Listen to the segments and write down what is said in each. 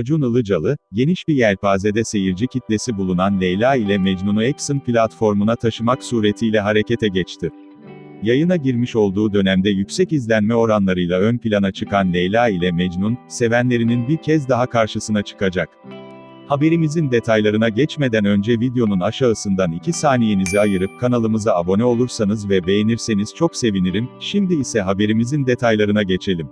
Acun Ilıcalı, geniş bir yelpazede seyirci kitlesi bulunan Leyla ile Mecnun'u Exxon platformuna taşımak suretiyle harekete geçti. Yayına girmiş olduğu dönemde yüksek izlenme oranlarıyla ön plana çıkan Leyla ile Mecnun, sevenlerinin bir kez daha karşısına çıkacak. Haberimizin detaylarına geçmeden önce videonun aşağısından 2 saniyenizi ayırıp kanalımıza abone olursanız ve beğenirseniz çok sevinirim, şimdi ise haberimizin detaylarına geçelim.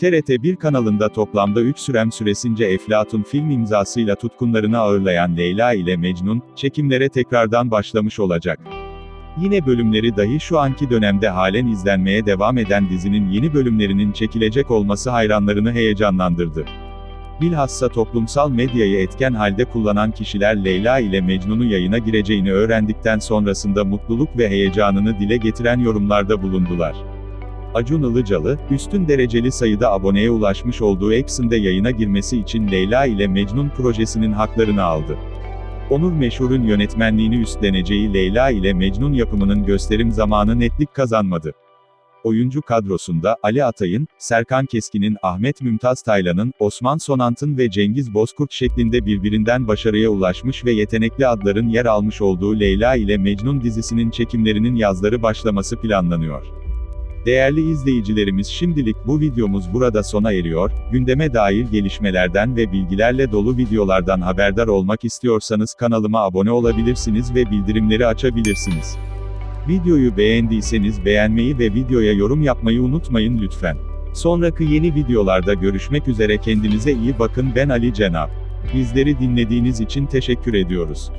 TRT 1 kanalında toplamda 3 sürem süresince Eflatun film imzasıyla tutkunlarını ağırlayan Leyla ile Mecnun, çekimlere tekrardan başlamış olacak. Yine bölümleri dahi şu anki dönemde halen izlenmeye devam eden dizinin yeni bölümlerinin çekilecek olması hayranlarını heyecanlandırdı. Bilhassa toplumsal medyayı etken halde kullanan kişiler Leyla ile Mecnun'u yayına gireceğini öğrendikten sonrasında mutluluk ve heyecanını dile getiren yorumlarda bulundular. Acun Ilıcalı, üstün dereceli sayıda aboneye ulaşmış olduğu Exxon'de yayına girmesi için Leyla ile Mecnun projesinin haklarını aldı. Onur Meşhur'un yönetmenliğini üstleneceği Leyla ile Mecnun yapımının gösterim zamanı netlik kazanmadı. Oyuncu kadrosunda, Ali Atay'ın, Serkan Keskin'in, Ahmet Mümtaz Taylan'ın, Osman Sonant'ın ve Cengiz Bozkurt şeklinde birbirinden başarıya ulaşmış ve yetenekli adların yer almış olduğu Leyla ile Mecnun dizisinin çekimlerinin yazları başlaması planlanıyor. Değerli izleyicilerimiz şimdilik bu videomuz burada sona eriyor, gündeme dair gelişmelerden ve bilgilerle dolu videolardan haberdar olmak istiyorsanız kanalıma abone olabilirsiniz ve bildirimleri açabilirsiniz. Videoyu beğendiyseniz beğenmeyi ve videoya yorum yapmayı unutmayın lütfen. Sonraki yeni videolarda görüşmek üzere kendinize iyi bakın ben Ali Cenap. Bizleri dinlediğiniz için teşekkür ediyoruz.